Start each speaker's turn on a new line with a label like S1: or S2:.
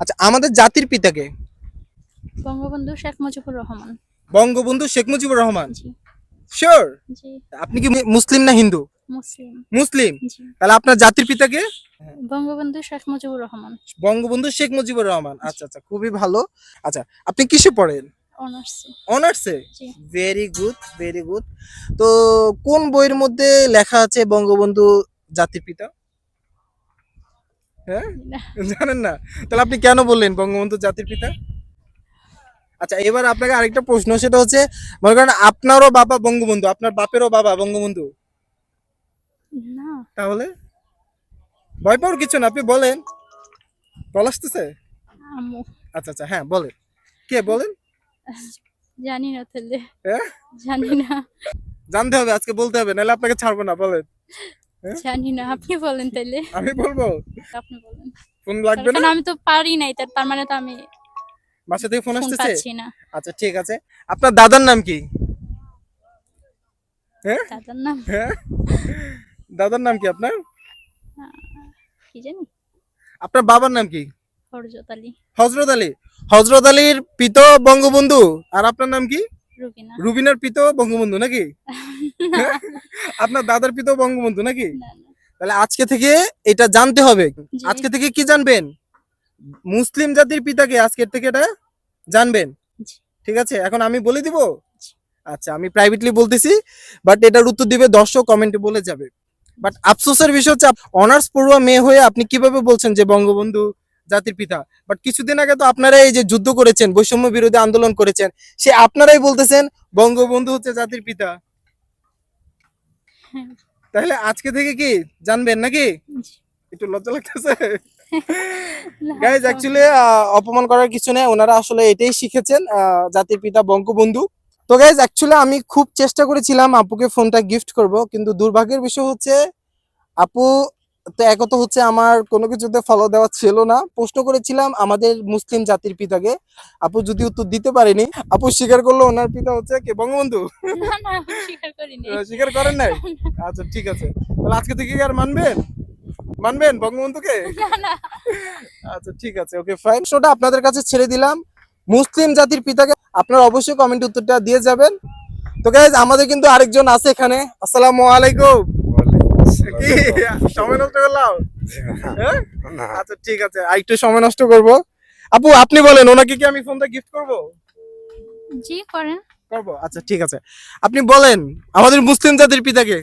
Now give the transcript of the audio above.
S1: আচ্ছা আমাদের জাতির পিতাকে?
S2: বঙ্গবন্ধু শেখ মুজিবুর রহমান।
S1: বঙ্গবন্ধু শেখ মুজিবুর রহমান? শিওর আপনি কি মুসলিম না হিন্দু?
S2: মুসলিম।
S1: মুসলিম? তাহলে আপনার জাতির পিতাকে?
S2: বঙ্গবন্ধু শেখ মুজিবুর রহমান।
S1: বঙ্গবন্ধু শেখ মুজিবুর রহমান। আচ্ছা আচ্ছা খুবই ভালো। আচ্ছা আপনি কিসে পড়েন?
S2: অনার্স।
S1: অনার্সে? ভেরি গুড ভেরি গুড তো কোন বইয়ের মধ্যে লেখা আছে বঙ্গবন্ধু জাতির পিতা? হ্যাঁ? জানেন না? তাহলে আপনি কেন বললেন বঙ্গবন্ধু জাতির পিতা? আচ্ছা এবার আপনাকে আরেকটা প্রশ্ন সেটা হচ্ছে মনে করেন আপনারও বাবা বঙ্গবন্ধু আপনার বাপেরও বাবা বঙ্গবন্ধু?
S2: না।
S1: তাহলে? ভয় পাওয়ার কিছু না আপনি বলেন। বল আসতেছে? আচ্ছা আচ্ছা হ্যাঁ বলেন। কে বলেন?
S2: জানি না তাহলে।
S1: হ্যাঁ?
S2: জানি না।
S1: জানতে হবে আজকে বলতে হবে নাহলে আপনাকে ছাড়বো না বলেন।
S2: জানি না আপনি বলেন তাহলে
S1: আমি বলব?
S2: আপনি বলেন।
S1: ফোন লাগবে না?
S2: আমি তো পারি নাই তার তার মানে তো আমি
S1: বাসা থেকে ফোন আসতেছে? আচ্ছা ঠিক আছে। আপনার দাদার নাম কি? হ্যাঁ?
S2: দাদার নাম?
S1: হ্যাঁ? দাদার নাম কি আপনার?
S2: কি জানি?
S1: আপনার বাবার নাম কি?
S2: হরজত আলী।
S1: হজরত আলী। হজরত আলীর পিত বঙ্গবন্ধু। আর আপনার নাম কি?
S2: রুবিনা।
S1: রুবিনার পিত বঙ্গবন্ধু নাকি? হ্যাঁ? আপনার দাদার পিত বঙ্গবন্ধু নাকি? তাহলে আজকে থেকে এটা জানতে হবে। আজকে থেকে কি জানবেন? মুসলিম জাতির পিতাকে আজকের থেকে এটা জানবেন। ঠিক আছে? এখন আমি বলে দিব? আচ্ছা আমি প্রাইভেটলি বলতেছি বাট এটার উত্তর দিবে দর্শক কমেন্টে বলে যাবে। বাট আফসোসের বিষয় হচ্ছে অনার্স পড়ুয়া মেয়ে হয়ে আপনি কীভাবে বলছেন যে বঙ্গবন্ধু জাতির পিতা? বাট কিছুদিন আগে তো আপনারা এই যে যুদ্ধ করেছেন বৈষম্য বিরোধী আন্দোলন করেছেন সে আপনারাই বলতেছেন বঙ্গবন্ধু হচ্ছে জাতির পিতা। তাহলে আজকে থেকে কি জানবেন নাকি। একটু লজ্জা লাগতেছে। গাইজ অ্যাকচুয়ালি অপমান করার কিছু নেই। ওনারা আসলে এটাই শিখেছেন আহ, জাতির পিতা বঙ্গবন্ধু। তো গাইজ অ্যাকচুয়ালি আমি খুব চেষ্টা করেছিলাম আপুকে ফোনটা গিফট করব কিন্তু দুর্ভাগ্যের বিষয় হচ্ছে আপু তো একত হচ্ছে আমার কোনো কিছুতে ফলো দেওয়া ছিল না। প্রশ্ন করেছিলাম আমাদের মুসলিম জাতির পিতাকে। আপু যদি উত্তর দিতে পারেনি আপু স্বীকার করল ওনার পিতা হচ্ছে কে? বঙ্গবন্ধু?
S2: স্বীকার করিনি।
S1: নাই? আচ্ছা ঠিক আছে। তাহলে আজকে থেকে কি আর মানবেন? মানবেন বঙ্গবন্ধুকে? আচ্ছা ঠিক আছে ওকে ফাইন শোটা আপনাদের কাছে ছেড়ে দিলাম। মুসলিম জাতির পিতাকে আপনারা অবশ্যই কমেন্ট উত্তরটা দিয়ে যাবেন। তো গাইজ আমাদের কিন্তু আরেকজন আছে এখানে। আসসালামু আলাইকুম। কি? সময় নষ্ট করলাম হ্যাঁ? আচ্ছা ঠিক আছে। আর একটু সময় নষ্ট করব। আপু আপনি বলেন ওনাকে কি আমি ফোনটা গিফট করব?
S2: জি করেন।
S1: করব? আচ্ছা ঠিক আছে। আপনি বলেন আমাদের মুসলিম জাতির পিতাকে।